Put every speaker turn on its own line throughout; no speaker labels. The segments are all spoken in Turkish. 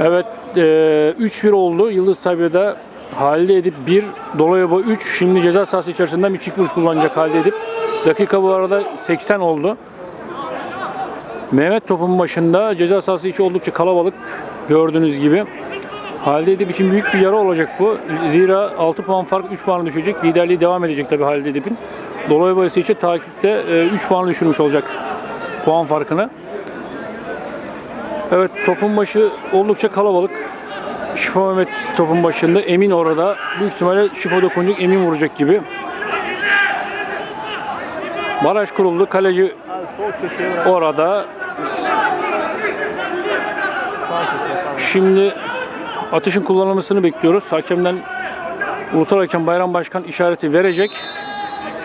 Evet e, 3-1 oldu. Yıldız Sabia'da Halide Edip 1, Dolayaba 3. Şimdi ceza sahası içerisinden bir çift vuruş kullanacak Halide Edip. Dakika bu arada 80 oldu. Mehmet topun başında ceza sahası içi oldukça kalabalık gördüğünüz gibi. Halide Edip için büyük bir yara olacak bu. Zira 6 puan fark 3 puan düşecek. Liderliği devam edecek tabii Halide Edip'in. Dolayaba ise takipte 3 puan düşürmüş olacak puan farkını. Evet topun başı oldukça kalabalık. Şifo Mehmet topun başında. Emin orada. Büyük ihtimalle Şifo dokunacak. Emin vuracak gibi. Baraj kuruldu. Kaleci orada. Şimdi atışın kullanılmasını bekliyoruz. Hakemden Ulusal Hakem Bayram Başkan işareti verecek.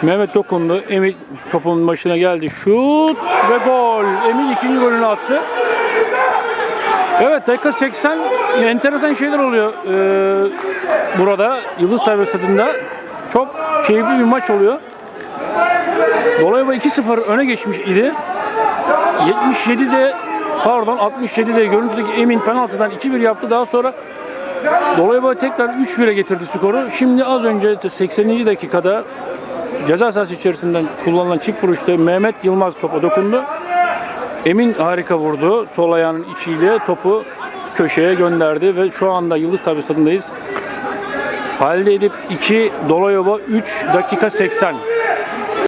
Mehmet dokundu. Emin topun başına geldi. Şut ve gol. Emin ikinci golünü attı. Evet dakika 80 enteresan şeyler oluyor ee, burada Yıldız Sahibi Stadı'nda. Çok keyifli bir maç oluyor. Dolayısıyla 2-0 öne geçmiş idi. 77'de pardon 67'de görüntüdeki Emin penaltıdan 2-1 yaptı. Daha sonra Dolayısıyla tekrar 3-1'e getirdi skoru. Şimdi az önce 80. dakikada ceza sahası içerisinden kullanılan çift vuruşta Mehmet Yılmaz topa dokundu. Emin harika vurdu. Sol ayağının içiyle topu köşeye gönderdi ve şu anda Yıldız Tabi stadındayız. Halide edip 2, Dolayova 3 dakika 80.